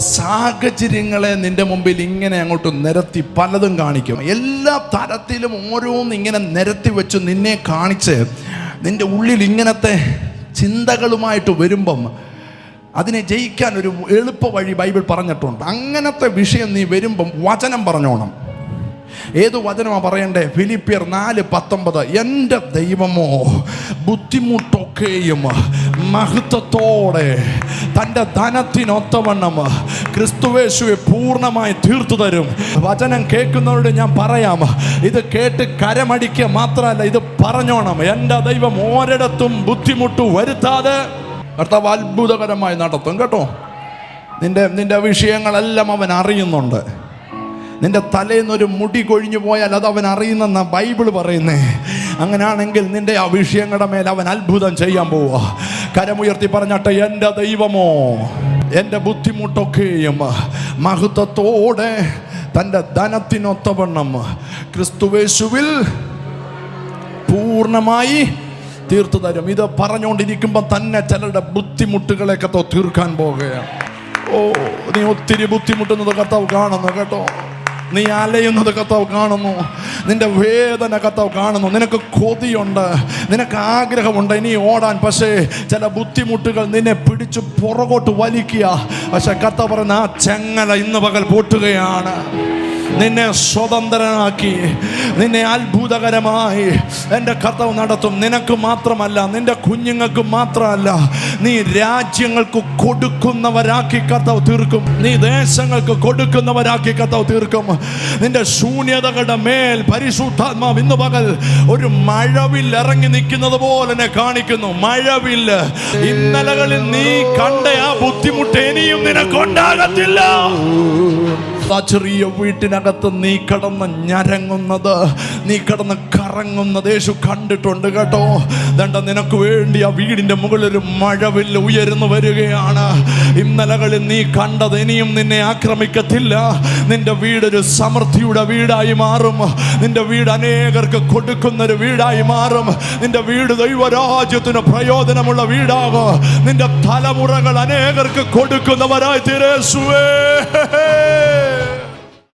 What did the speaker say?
സാഹചര്യങ്ങളെ നിന്റെ മുമ്പിൽ ഇങ്ങനെ അങ്ങോട്ട് നിരത്തി പലതും കാണിക്കും. എല്ലാ തരത്തിലും ഓരോന്നും ഇങ്ങനെ നിരത്തി വെച്ച് നിന്നെ കാണിച്ച് നിന്റെ ഉള്ളിൽ ഇങ്ങനത്തെ ചിന്തകളുമായിട്ട് വരുമ്പം അതിനെ ജയിക്കാൻ ഒരു എളുപ്പ വഴി ബൈബിൾ പറഞ്ഞിട്ടുണ്ട്. അങ്ങനത്തെ വിഷയം നീ വരുമ്പം വചനം പറഞ്ഞോണം. ഏത് വചനമാണ് പറയണ്ടേ? ഫിലിപ്പിയർ നാല് പത്തൊമ്പത്. എന്റെ ദൈവമോ ബുദ്ധിമുട്ടൊക്കെയും മഹത്വത്തോടെ തന്റെ ധനത്തിനൊത്തവണ്ണം ക്രിസ്തുവേശുവെ പൂർണമായി തീർത്തു തരും. വചനം കേൾക്കുന്നവരോട് ഞാൻ പറയാം ഇത് കേട്ട് കരമടിക്കുക മാത്രമല്ല ഇത് പറഞ്ഞോണം. എന്റെ ദൈവം ഒരിടത്തും ബുദ്ധിമുട്ട് വരുത്താതെ കർത്താവ് അത്ഭുതകരമായി നടത്തും. കേട്ടോ? നിന്റെ നിന്റെ വിഷയങ്ങളെല്ലാം അവൻ അറിയുന്നുണ്ട്. നിന്റെ തലേന്നൊരു മുടി കൊഴിഞ്ഞു പോയാൽ അത് അവൻ അറിയുന്നെന്ന ബൈബിൾ പറയുന്നേ. അങ്ങനെയാണെങ്കിൽ നിന്റെ ആ വിഷയങ്ങളുടെ അവൻ അത്ഭുതം ചെയ്യാൻ പോവുക കരമുയർത്തി പറഞ്ഞാട്ടെ എന്റെ ദൈവമോ എന്റെ ബുദ്ധിമുട്ടൊക്കെയും മഹത്വത്തോടെ തന്റെ ധനത്തിനൊത്തവണ്ണം ക്രിസ്തുവേശുവിൽ പൂർണമായി തീർത്തു തരും. ഇത് പറഞ്ഞുകൊണ്ടിരിക്കുമ്പോൾ തന്നെ ചിലരുടെ ബുദ്ധിമുട്ടുകളെ കത്തോ തീർക്കാൻ പോകുകയാണ്. ഓ നീ ഒത്തിരി ബുദ്ധിമുട്ടുന്നത് കർത്താവ് കാണുന്നു കേട്ടോ. നീ അലയുന്നത് കത്താവ് കാണുന്നു. നിന്റെ വേദന കത്താവ് കാണുന്നു. നിനക്ക് കൊതിയുണ്ട്. നിനക്ക് ആഗ്രഹമുണ്ട്. ഇനി ഓടാൻ. പക്ഷേ ചില ബുദ്ധിമുട്ടുകൾ നിന്നെ പിടിച്ചു പുറകോട്ട് വലിക്കുക. പക്ഷെ കത്ത പറയുന്ന ആ ചെങ്ങല ഇന്ന് പകൽ പൊട്ടുകയാണ്. നിന്നെ സ്വതന്ത്രനാക്കി നിന്നെ അത്ഭുതകരമായി എന്റെ കർത്താവ് നടത്തും. നിനക്ക് മാത്രമല്ല നിന്റെ കുഞ്ഞുങ്ങൾക്ക് മാത്രമല്ല നീ രാജ്യങ്ങൾക്ക് കൊടുക്കുന്നവരാക്കി കർത്താവ് തീർക്കും. നീ ദേശങ്ങൾക്ക് കൊടുക്കുന്നവരാക്കി കർത്താവ് തീർക്കും. നിന്റെ ശൂന്യതകളുടെ മേൽ പരിശുദ്ധാത്മാവ് ഇന്ന് പകൽ ഒരു മഴവിൽ ഇറങ്ങി നിൽക്കുന്നത് പോലെ എന്നെ കാണിക്കുന്നു. മഴവിൽ. ഇന്നലകളിൽ നീ കണ്ട ആ ബുദ്ധിമുട്ട് ഇനിയും നിനക്കുണ്ടാകത്തില്ല. ആ ചെറിയ വീട്ടിനകത്ത് നീ കടന്ന് ഞരങ്ങുന്നത് നീ കടന്ന് കറങ്ങുന്നത് യേശു കണ്ടിട്ടുണ്ട് കേട്ടോ. ദണ്ട നിനക്ക് വേണ്ടി ആ വീടിന്റെ മുകളിൽ ഒരു മഴവില്ല് ഉയർന്നു വരികയാണ്. ഇന്നലകളിൽ നീ കണ്ടത് ഇനിയും നിന്നെ ആക്രമിക്കത്തില്ല. നിന്റെ വീടൊരു സമൃദ്ധിയുടെ വീടായി മാറും. നിന്റെ വീട് അനേകർക്ക് കൊടുക്കുന്ന ഒരു വീടായി മാറും. നിന്റെ വീട് ദൈവരാജ്യത്തിന് പ്രയോജനമുള്ള വീടാകും. നിന്റെ തലമുറകൾ അനേകർക്ക് കൊടുക്കുന്നവരായി തീരേശുവേ